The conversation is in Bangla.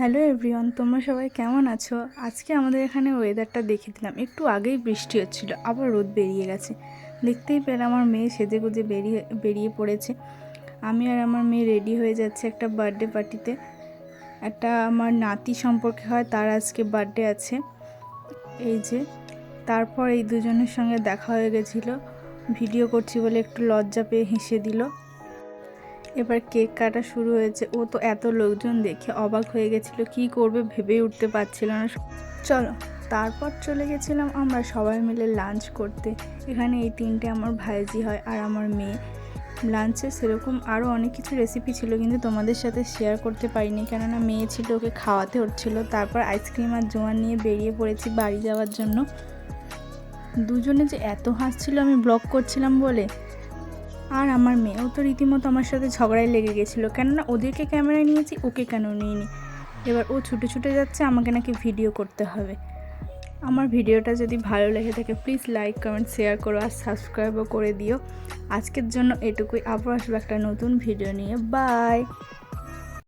হ্যালো এভরিওয়ান তোমরা সবাই কেমন আছো? আজকে আমাদের এখানে ওয়েদারটা দেখে দিলাম। একটু আগেই বৃষ্টি হচ্ছিল, আবার রোদ বেরিয়ে গেছে। দেখতেই পেলে আমার মেয়ে সেজে গুজে বেরিয়ে বেরিয়ে পড়েছে। আমি আর আমার মেয়ে রেডি হয়ে যাচ্ছে একটা বার্থডে পার্টিতে একটা আমার নাতি সম্পর্কে হয়, তার আজকে বার্থডে আছে। এই যে, তারপর এই দুজনের সঙ্গে দেখা হয়ে গেছিল। ভিডিও করছি বলে একটু লজ্জা পেয়ে হেসে দিল। এবার কেক কাটা শুরু হয়েছে। ও তো এত লোকজন দেখে অবাক হয়ে গেছিল, কি করবে ভেবে উঠতে পারছিল না। চলো, তারপর চলে গেছিলাম আমরা সবাই মিলে লাঞ্চ করতে। এখানে এই তিনটে আমার ভাইজি হয় আর আমার মেয়ে। লাঞ্চে সেরকম আরও অনেক কিছু রেসিপি ছিল কিন্তু তোমাদের সাথে শেয়ার করতে পারিনি। কেননা মেয়ে ছিল, ওকে খাওয়াতে হচ্ছিল। তারপর আইসক্রিম আর জোয়ান নিয়ে বেরিয়ে পড়েছি বাড়ি যাওয়ার জন্য। দুজনে যে এত হাসছিল আমি ব্লগ করছিলাম বলে আর আমার মেয়েও তো রীতিমতো আমার সাথে ঝগড়ায় লেগে গেছিল। কেননা ওদেরকে ক্যামেরায় নিয়েছি, ওকে কেন নিইনি? এবার ও ছুটে ছুটে যাচ্ছে, আমাকে নাকি ভিডিও করতে হবে। আমার ভিডিওটা যদি ভালো লেগে থাকে প্লিজ লাইক কমেন্ট শেয়ার করো আর সাবস্ক্রাইবও করে দিও। আজকের জন্য এটুকুই। আবার আসব একটা নতুন ভিডিও নিয়ে। বাই